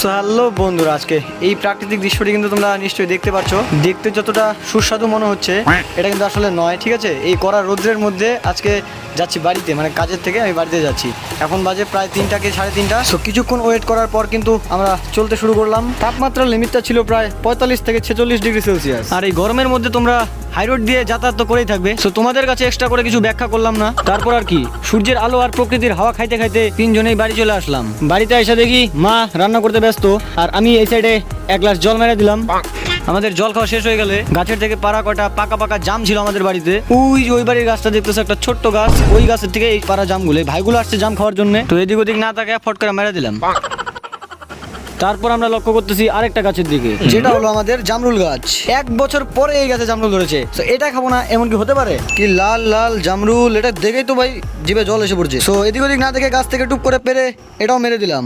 So hello বন্ধুরা, আজকে এই প্রাকৃতিক দৃশ্যটি কিন্তু তোমরা নিশ্চয়ই দেখতে পাচ্ছ। দেখতে যতটা সুস্বাদু মনে হচ্ছে, এটা কিন্তু আসলে নয়, ঠিক আছে? এই কড়া রৌদ্রের মধ্যে আজকে যাচ্ছি বাড়িতে মানে কাজের থেকে আমি বাড়িতে যাচ্ছি। এখন বাজে প্রায় তিনটা কি সাড়ে তিনটা। সো কিছুক্ষণ ওয়েট করার পর কিন্তু আমরা চলতে শুরু করলাম। তাপমাত্রার লিমিটটা ছিল প্রায় পঁয়তাল্লিশ থেকে ছেচল্লিশ ডিগ্রি সেলসিয়াস। আর এই গরমের মধ্যে তোমরা হাইরোড দিয়ে যাতায়াত তো করেই থাকবে। সো তোমাদের কাছে এক্সট্রা করে কিছু ব্যাখ্যা করলাম না। তারপর আর কি, সূর্যের আলো আর প্রকৃতির হাওয়া খাইতে খাইতে তিনজনেই বাড়ি চলে আসলাম। বাড়িতে এসে দেখি মা রান্না করতে ব্যস্ত, আর আমি এই সাইডে এক গ্লাস জল মেরে দিলাম। আমাদের জল খাওয়া শেষ হয়ে গেলে গাছের থেকে পাড়া কটা পাকা পাকা জাম ছিল আমাদের বাড়িতে। ওই ওই বাড়ির গাছটা দেখতেছে, একটা ছোট্ট গাছ। ওই গাছের থেকে এই পাড়া জামগুলো, এই ভাইগুলো আসছে জাম খাওয়ার জন্য। তো এদিক ওদিক না তাকে ফট করে মেরে দিলাম। তারপর আমরা লক্ষ্য করতেছি আরেকটা গাছের দিকে, যেটা হলো আমাদের জামরুল গাছ। এক বছর পরে এই গাছে জামরুল ধরেছে। তো এটা খাব না, এমন কি হতে পারে? কি লাল লাল জামরুল, এটা দেখেই তো ভাই জিভে জল এসে পড়ছে। তো এদিক ওদিক না দেখে গাছ থেকে টুপ করে পেরে এটাও মেরে দিলাম।